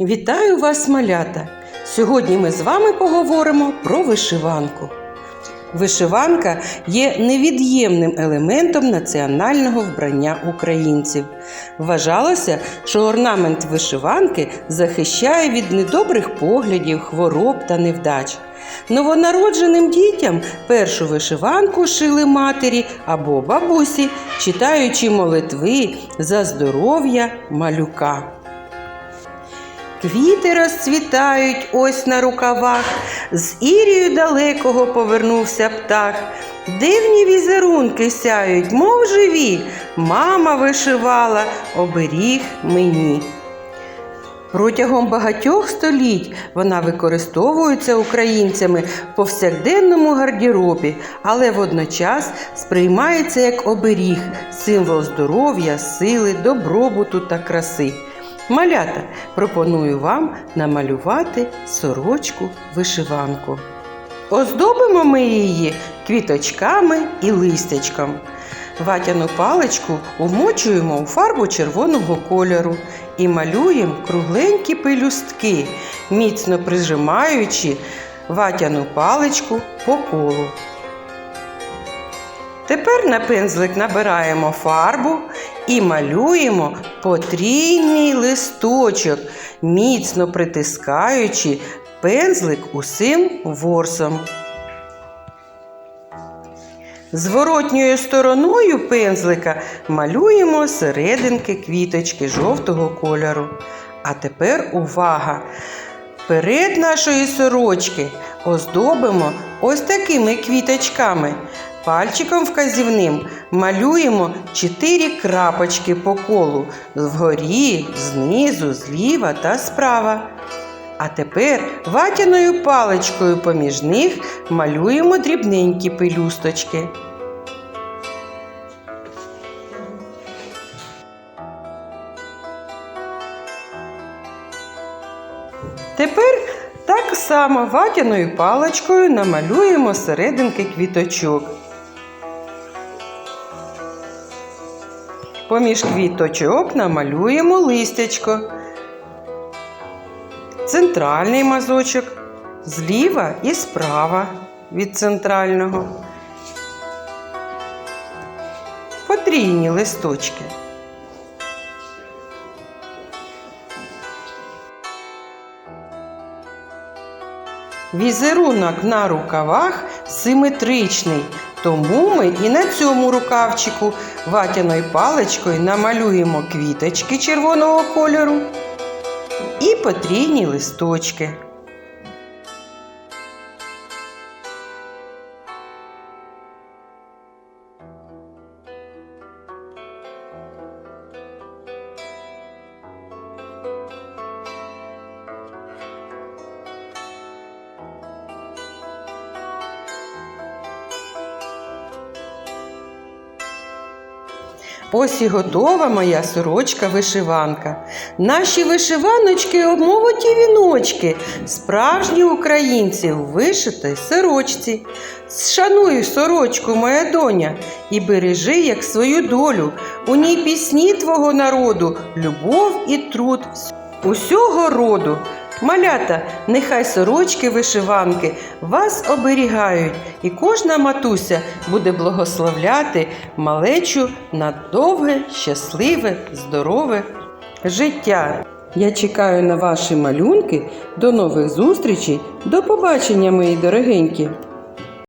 Вітаю вас, малята! Сьогодні ми з вами поговоримо про вишиванку. Вишиванка є невід'ємним елементом національного вбрання українців. Вважалося, що орнамент вишиванки захищає від недобрих поглядів, хвороб та невдач. Новонародженим дітям першу вишиванку шили матері або бабусі, читаючи молитви за здоров'я малюка. Квіти розцвітають ось на рукавах, з Ірію далекого повернувся птах. Дивні візерунки сяють, мов живі, мама вишивала оберіг мені. Протягом багатьох століть вона використовується українцями в повсякденному гардеробі, але водночас сприймається як оберіг, символ здоров'я, сили, добробуту та краси. Малята, пропоную вам намалювати сорочку вишиванку. Оздобимо ми її квіточками і листячком. Ватяну паличку вмочуємо у фарбу червоного кольору і малюємо кругленькі пелюстки, міцно прижимаючи ватяну паличку по колу. Тепер на пензлик набираємо фарбу і малюємо потрійний листочок, міцно притискаючи пензлик усім ворсом. Зворотньою стороною пензлика малюємо серединки квіточки жовтого кольору. А тепер увага! Перед нашої сорочки оздобимо ось такими квіточками. Пальчиком вказівним малюємо чотири крапочки по колу вгорі, знизу, зліва та справа. А тепер ватяною паличкою поміж них малюємо дрібненькі пелюсточки. Тепер так само ватяною паличкою намалюємо серединки квіточок. Поміж квіточок намалюємо листячко. Центральний мазочок зліва і справа від центрального. Потрійні листочки. Візерунок на рукавах симетричний, тому ми і на цьому рукавчику ватяною паличкою намалюємо квіточки червоного кольору і потрійні листочки. Ось і готова моя сорочка-вишиванка. Наші вишиваночки обмовуті віночки, справжні українці в вишитій сорочці. Шануй сорочку, моя доня, і бережи, як свою долю. У ній пісні твого народу, любов і труд усього роду. Малята, нехай сорочки вишиванки вас оберігають, і кожна матуся буде благословляти малечу на довге, щасливе, здорове життя. Я чекаю на ваші малюнки. До нових зустрічей. До побачення, мої дорогенькі!